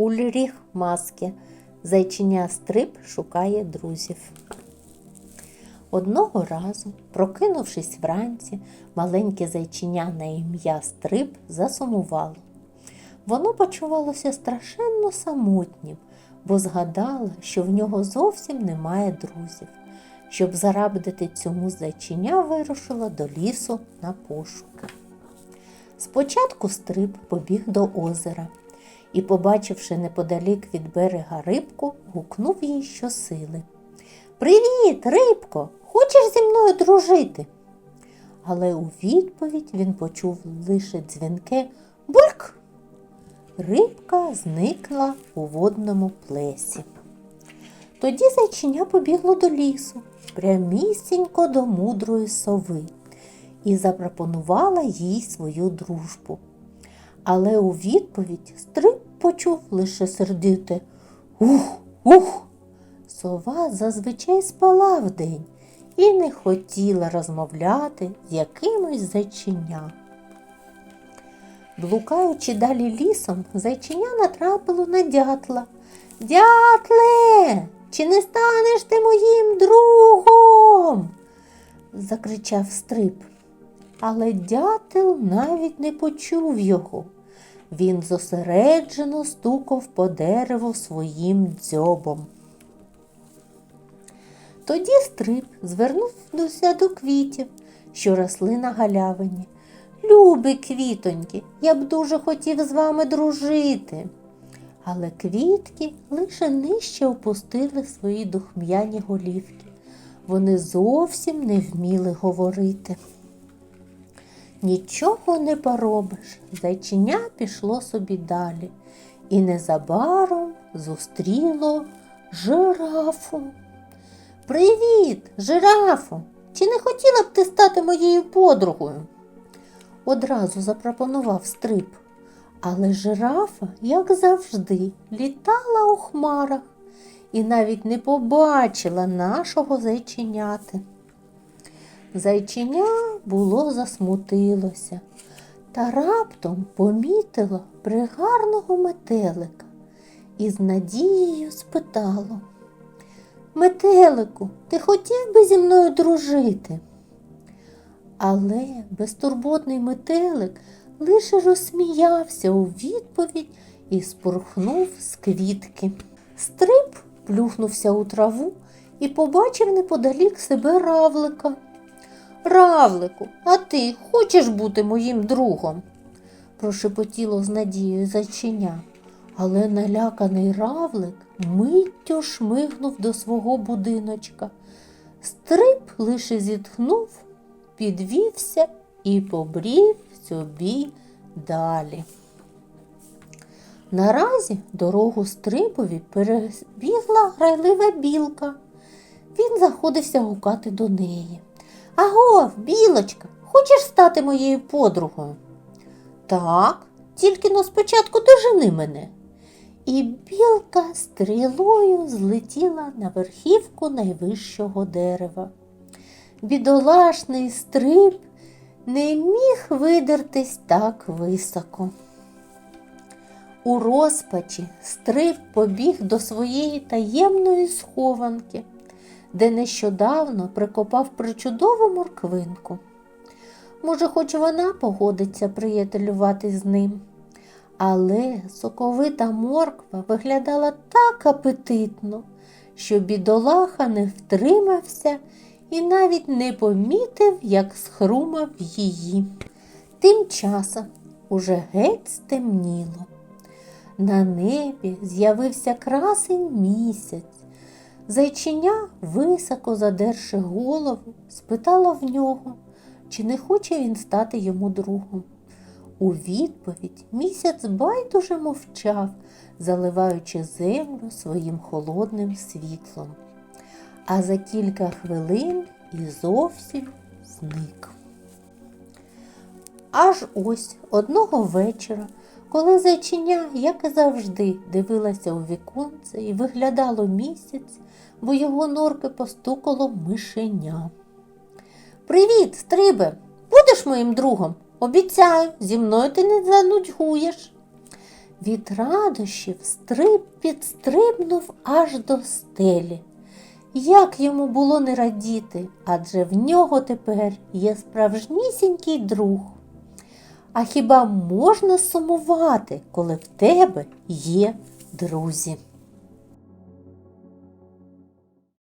Ульріх маски. Зайчиня Стриб шукає друзів. Одного разу, прокинувшись вранці, маленьке зайчиня на ім'я Стриб засумувало. Воно почувалося страшенно самотнім, бо згадало, що в нього зовсім немає друзів. Щоб зарадити цьому зайчиня вирушила до лісу на пошуки. Спочатку Стриб побіг до озера і, побачивши неподалік від берега рибку, гукнув їй щосили. Привіт, рибко! Хочеш зі мною дружити? Але у відповідь він почув лише дзвінке бульк. Рибка зникла у водному плесі. Тоді зайчиня побігло до лісу, прямісінько до мудрої сови, і запропонувала їй свою дружбу. Але у відповідь стриб почув лише сердите Ух, ух. Сова зазвичай спала вдень і не хотіла розмовляти з якимось зайчиня. Блукаючи далі лісом, зайчиня натрапило на дятла. Дятле, чи не станеш ти моїм другом? закричав стриб. Але дятел навіть не почув його. Він зосереджено стукав по дереву своїм дзьобом. Тоді стриб звернувся до квітів, що росли на галявині. Любі квітоньки, я б дуже хотів з вами дружити. Але квітки лише нижче опустили свої духм'яні голівки. Вони зовсім не вміли говорити. Нічого не поробиш, зайчиня пішло собі далі і незабаром зустріло жирафу. Привіт, жирафу! Чи не хотіла б ти стати моєю подругою? Одразу запропонував стриб. Але жирафа, як завжди, літала у хмарах і навіть не побачила нашого зайченяти. Зайчиня було засмутилося та раптом помітила пригарного метелика і з надією спитало Метелику, ти хотів би зі мною дружити? Але безтурботний метелик лише розсміявся у відповідь і спорхнув з квітки. Стриб плюхнувся у траву і побачив неподалік себе равлика. Равлику, а ти хочеш бути моїм другом? прошепотіло з надією зайчиня. Але наляканий равлик миттю шмигнув до свого будиночка. Стриб лише зітхнув, підвівся і побрів собі далі. Наразі дорогу стрибові перебігла грайлива білка. Він заходився гукати до неї. Аго, білочка, хочеш стати моєю подругою? Так, тільки но спочатку дожени мене. І білка стрілою злетіла на верхівку найвищого дерева. Бідолашний стриб не міг видертись так високо. У розпачі стриб побіг до своєї таємної схованки, де нещодавно прикопав причудову морквинку. Може, хоч вона погодиться приятелювати з ним. Але соковита морква виглядала так апетитно, що бідолаха не втримався і навіть не помітив, як схрумав її. Тим часом уже геть стемніло. На небі з'явився красень місяць. Зайчиня, високо задерши голову, спитала в нього, чи не хоче він стати йому другом. У відповідь місяць байдуже мовчав, заливаючи землю своїм холодним світлом. А за кілька хвилин і зовсім зник. Аж ось одного вечора, коли зайчиня, як і завжди, дивилася у віконце і виглядало місяць, бо його норки постукало мишеня. Привіт, стрибе! Будеш моїм другом? Обіцяю, зі мною ти не занудьгуєш. Від радощів стриб підстрибнув аж до стелі. Як йому було не радіти, адже в нього тепер є справжнісінький друг. А хіба можна сумувати, коли в тебе є друзі?